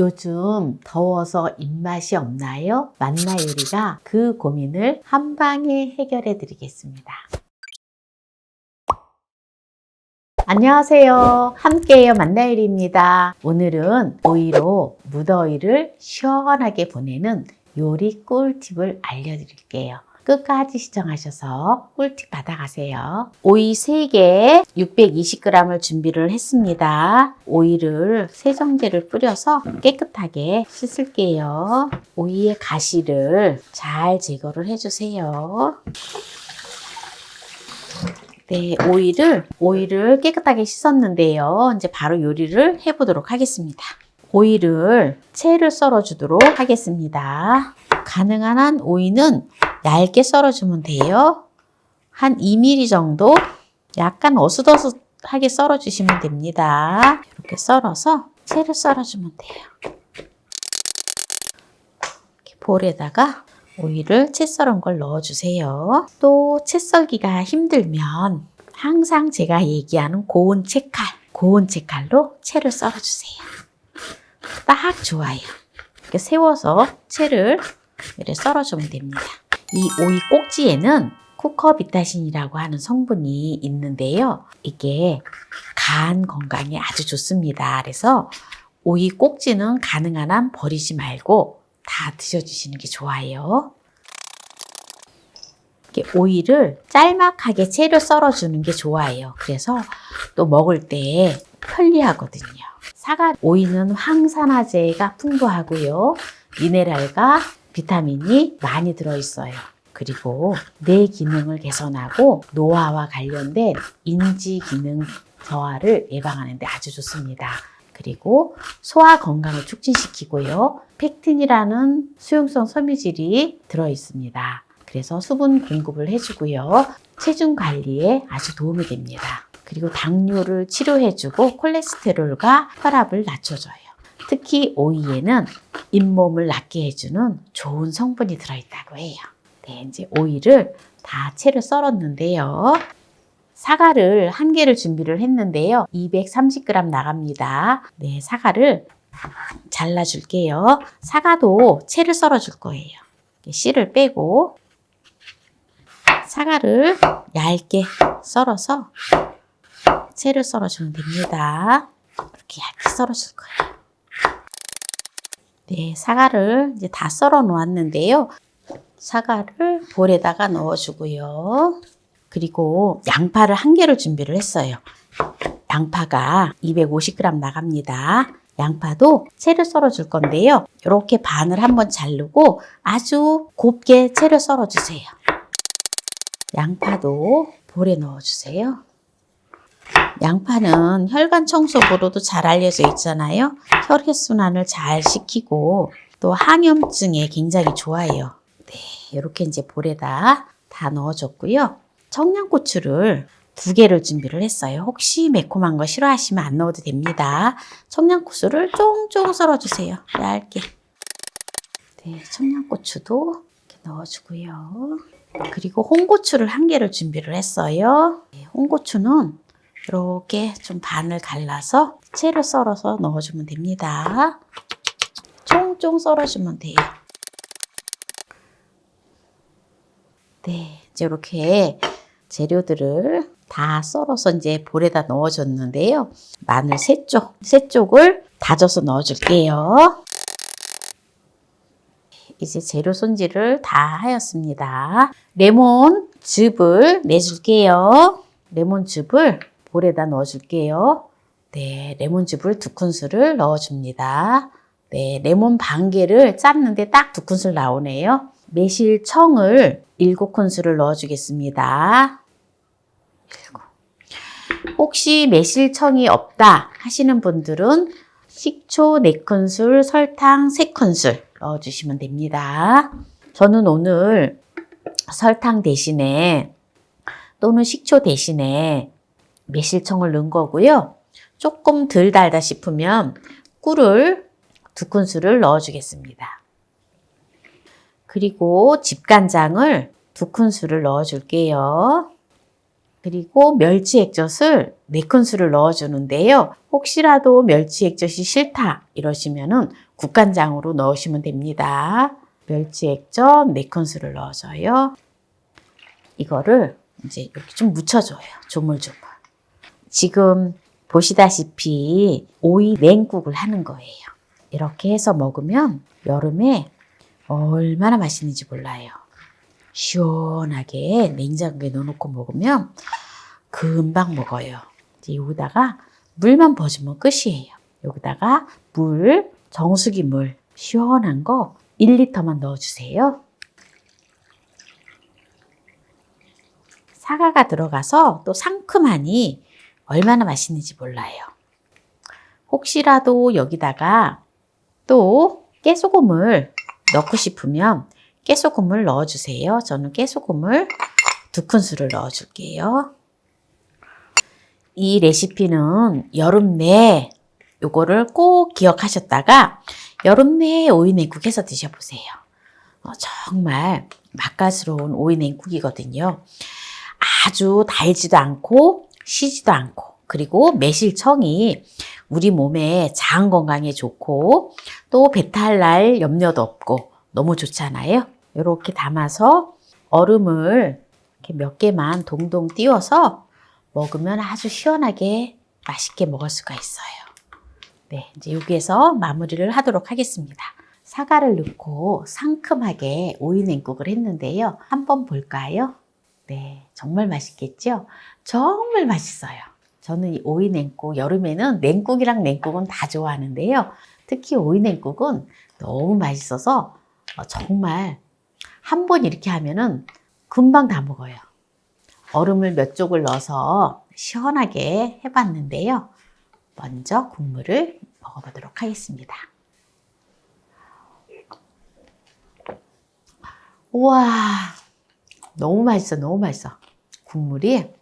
요즘 더워서 입맛이 없나요? 만나 요리가 그 고민을 한 방에 해결해 드리겠습니다. 안녕하세요. 함께해요 만나요리입니다. 오늘은 오이로 무더위를 시원하게 보내는 요리 꿀팁을 알려드릴게요. 끝까지 시청하셔서 꿀팁 받아가세요. 오이 3개 620g을 준비를 했습니다. 오이를 세정제를 뿌려서 깨끗하게 씻을게요. 오이의 가시를 잘 제거를 해주세요. 네, 오이를, 오이를 깨끗하게 씻었는데요. 이제 바로 요리를 해보도록 하겠습니다. 오이를 채를 썰어 주도록 하겠습니다. 가능한 한 오이는 얇게 썰어주면 돼요. 한 2mm 정도 약간 어슷어슷하게 썰어주시면 됩니다. 이렇게 썰어서 채를 썰어주면 돼요. 볼에다가 오이를 채 썰은 걸 넣어주세요. 또 채 썰기가 힘들면 항상 제가 얘기하는 고운 채칼, 고운 채칼로 채를 썰어주세요. 딱 좋아요. 이렇게 세워서 채를 이렇게 썰어주면 됩니다. 이 오이 꼭지에는 쿠커비타신이라고 하는 성분이 있는데요. 이게 간 건강에 아주 좋습니다. 그래서 오이 꼭지는 가능한 한 버리지 말고 다 드셔주시는 게 좋아요. 오이를 짤막하게 채를 썰어주는 게 좋아요. 그래서 또 먹을 때 편리하거든요. 사과 오이는 황산화제가 풍부하고요. 미네랄과 비타민이 많이 들어있어요. 그리고 뇌 기능을 개선하고 노화와 관련된 인지 기능 저하를 예방하는 데 아주 좋습니다. 그리고 소화 건강을 촉진시키고요. 펙틴이라는 수용성 섬유질이 들어 있습니다. 그래서 수분 공급을 해주고요. 체중 관리에 아주 도움이 됩니다. 그리고 당뇨를 치료해주고 콜레스테롤과 혈압을 낮춰줘요. 특히 오이에는 잇몸을 낫게 해주는 좋은 성분이 들어있다고 해요. 네, 이제 오이를 다 채를 썰었는데요. 사과를 한 개를 준비를 했는데요. 230g 나갑니다. 네, 사과를 잘라줄게요. 사과도 채를 썰어줄 거예요. 씨를 빼고 사과를 얇게 썰어서 채를 썰어주면 됩니다. 이렇게 얇게 썰어줄 거예요. 네, 사과를 이제 다 썰어 놓았는데요. 사과를 볼에다가 넣어주고요. 그리고 양파를 한 개를 준비를 했어요. 양파가 250g 나갑니다. 양파도 채를 썰어 줄 건데요. 이렇게 반을 한번 자르고 아주 곱게 채를 썰어 주세요. 양파도 볼에 넣어 주세요. 양파는 혈관 청소부로도 잘 알려져 있잖아요. 혈액순환을 잘 시키고 또 항염증에 굉장히 좋아요. 네, 이렇게 이제 볼에다 다 넣어줬고요. 청양고추를 두 개를 준비를 했어요. 혹시 매콤한 거 싫어하시면 안 넣어도 됩니다. 청양고추를 쫑쫑 썰어주세요. 얇게. 네, 청양고추도 이렇게 넣어주고요. 그리고 홍고추를 한 개를 준비를 했어요. 네, 홍고추는 이렇게 좀 반을 갈라서 채를 썰어서 넣어주면 됩니다. 총총 썰어주면 돼요. 네, 이제 이렇게 재료들을 다 썰어서 이제 볼에다 넣어줬는데요. 마늘 세 쪽, 세 쪽을 다져서 넣어줄게요. 이제 재료 손질을 다 하였습니다. 레몬 즙을 내줄게요. 레몬 즙을 볼에다 넣어줄게요. 네, 레몬즙을 두 큰술을 넣어줍니다. 네, 레몬 반 개를 짰는데 딱 두 큰술 나오네요. 매실청을 일곱 큰술을 넣어주겠습니다. 혹시 매실청이 없다 하시는 분들은 식초 4큰술, 설탕 3큰술 넣어주시면 됩니다. 저는 오늘 설탕 대신에 또는 식초 대신에 매실청을 넣은 거고요. 조금 덜 달다 싶으면 꿀을 두 큰술을 넣어주겠습니다. 그리고 집간장을 두 큰술을 넣어줄게요. 그리고 멸치 액젓을 4큰술을 넣어주는데요. 혹시라도 멸치 액젓이 싫다 이러시면은 국간장으로 넣으시면 됩니다. 멸치 액젓 4큰술을 넣어줘요. 이거를 이제 이렇게 좀 묻혀줘요. 조물조물. 지금 보시다시피 오이 냉국을 하는 거예요. 이렇게 해서 먹으면 여름에 얼마나 맛있는지 몰라요. 시원하게 냉장고에 넣어놓고 먹으면 금방 먹어요. 이제 여기다가 물만 버주면 끝이에요. 여기다가 물, 정수기 물, 시원한 거 1리터만 넣어주세요. 사과가 들어가서 또 상큼하니 얼마나 맛있는지 몰라요. 혹시라도 여기다가 또 깨소금을 넣고 싶으면 깨소금을 넣어주세요. 저는 깨소금을 두 큰술을 넣어줄게요. 이 레시피는 여름 내 요거를 꼭 기억하셨다가 여름 내에 오이 냉국 해서 드셔보세요. 어, 정말 맛깔스러운 오이 냉국이거든요. 아주 달지도 않고 시지도 않고 그리고 매실청이 우리 몸에 장 건강에 좋고 또 배탈 날 염려도 없고 너무 좋잖아요. 이렇게 담아서 얼음을 이렇게 몇 개만 동동 띄워서 먹으면 아주 시원하게 맛있게 먹을 수가 있어요. 네, 이제 여기에서 마무리를 하도록 하겠습니다. 사과를 넣고 상큼하게 오이 냉국을 했는데요. 한번 볼까요? 네, 정말 맛있겠죠? 정말 맛있어요. 저는 이 오이 냉국, 여름에는 냉국이랑 냉국은 다 좋아하는데요. 특히 오이 냉국은 너무 맛있어서 어, 정말 한 번 이렇게 하면은 금방 다 먹어요. 얼음을 몇 쪽을 넣어서 시원하게 해봤는데요. 먼저 국물을 먹어보도록 하겠습니다. 우와, 너무 맛있어, 너무 맛있어. 국물이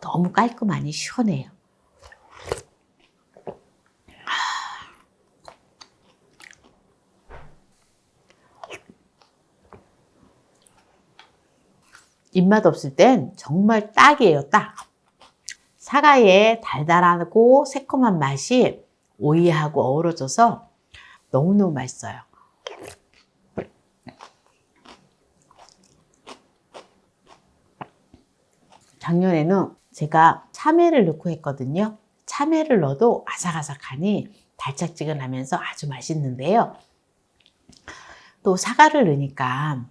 너무 깔끔하니 시원해요. 입맛 없을 땐 정말 딱이에요, 딱. 사과의 달달하고 새콤한 맛이 오이하고 어우러져서 너무너무 맛있어요. 작년에는 제가 참외를 넣고 했거든요. 참외를 넣어도 아삭아삭하니 달짝지근하면서 아주 맛있는데요. 또 사과를 넣으니까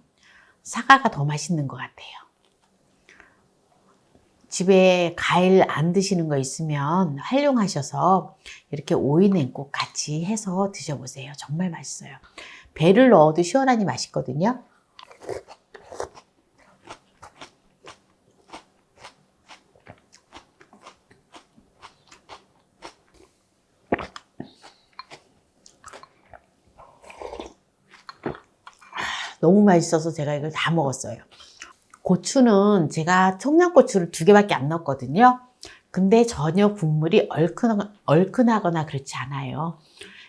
사과가 더 맛있는 것 같아요. 집에 과일 안 드시는 거 있으면 활용하셔서 이렇게 오이 냉국 같이 해서 드셔보세요. 정말 맛있어요. 배를 넣어도 시원하니 맛있거든요. 너무 맛있어서 제가 이걸 다 먹었어요. 고추는 제가 청양고추를 두 개밖에 안 넣었거든요. 근데 전혀 국물이 얼큰, 얼큰하거나 그렇지 않아요.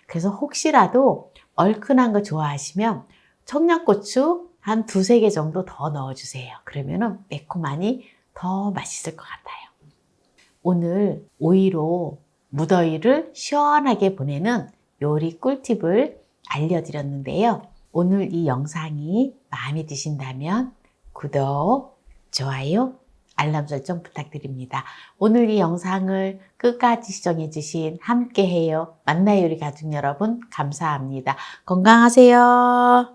그래서 혹시라도 얼큰한 거 좋아하시면 청양고추 한 두세 개 정도 더 넣어주세요. 그러면은 매콤하니 더 맛있을 것 같아요. 오늘 오이로 무더위를 시원하게 보내는 요리 꿀팁을 알려드렸는데요. 오늘 이 영상이 마음에 드신다면 구독, 좋아요, 알람 설정 부탁드립니다. 오늘 이 영상을 끝까지 시청해 주신 함께해요. 만나요 우리 가족 여러분 감사합니다. 건강하세요.